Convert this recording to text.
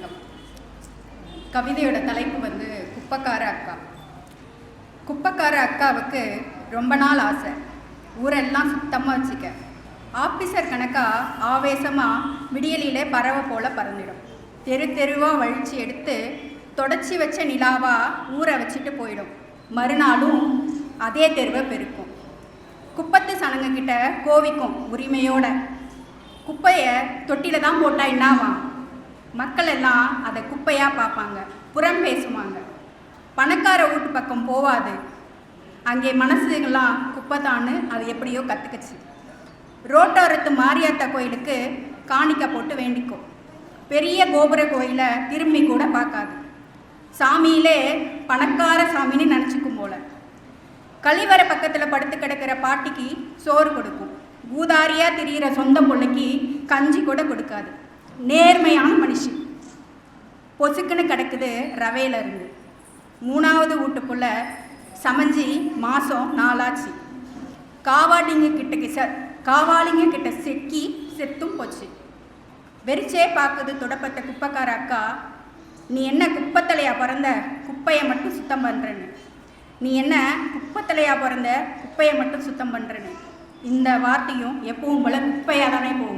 வணக்கம் கவிதையோட தலைப்பு வந்து குப்பக்கார அக்கா. குப்பக்கார அக்காவுக்கு ரொம்ப நாள் ஆசை. ஊரெல்லாம் சுத்தமாக வச்சுக்க. ஆஃபீஸர் கணக்காக ஆவேசமாக விடியலிலே பறவை போல் பறந்துடும். தெரு தெருவாக வழிச்சு எடுத்து தொடச்சி வச்ச நிலாவாக ஊற வச்சுட்டு போயிடும். மறுநாளும் அதே தெருவை பெருக்கும். குப்பத்து சனங்கக்கிட்ட கோவிக்கும் உரிமையோட. குப்பையை தொட்டியில் தான் போட்டால் என்னாவாம்? மக்கள் எல்லாம் அதை குப்பையாக பார்ப்பாங்க புறம் பேசுவாங்க. பணக்கார வீட்டு பக்கம் போவாது. அங்கே மனசுங்கெல்லாம் குப்பைத்தான்னு அது எப்படியோ கற்றுக்குச்சு ரோட்டோரத்து மாரியாத்தா கோயிலுக்கு காணிக்க போட்டு வேண்டிக்கும். பெரிய கோபுர கோயிலை திரும்பி கூட பார்க்காது. சாமியிலே பணக்கார சாமின்னு நினச்சிக்கும் போல. கழிவர பக்கத்தில் படுத்து கிடக்கிற பாட்டிக்கு சோறு கொடுக்கும். ஊதாரியாக திரியிற சொந்த பிள்ளைக்கு கஞ்சி கூட கொடுக்காது. நேர்மையான மனுஷன் பொசுக்குன்னு கிடக்குது ரவையில் இருந்து. மூணாவது வீட்டுக்குள்ள சமைஞ்சி மாதம் நாளாச்சு. காவாடிங்க கிட்டக்கு ச காவாளிங்க கிட்ட செக்கி செத்தும் போச்சு. வெறிச்சே பார்க்குது தொடப்பத்தை குப்பைக்கார அக்கா. நீ என்ன குப்பத்தலையா பிறந்த? குப்பையை மட்டும் சுத்தம் பண்ணுறேன்னு நீ என்ன குப்பத்தலையா பிறந்த? குப்பையை மட்டும் சுத்தம் பண்ணுறேன்னு இந்த வார்த்தையும் எப்பவும் போல குப்பையாக தானே போகும்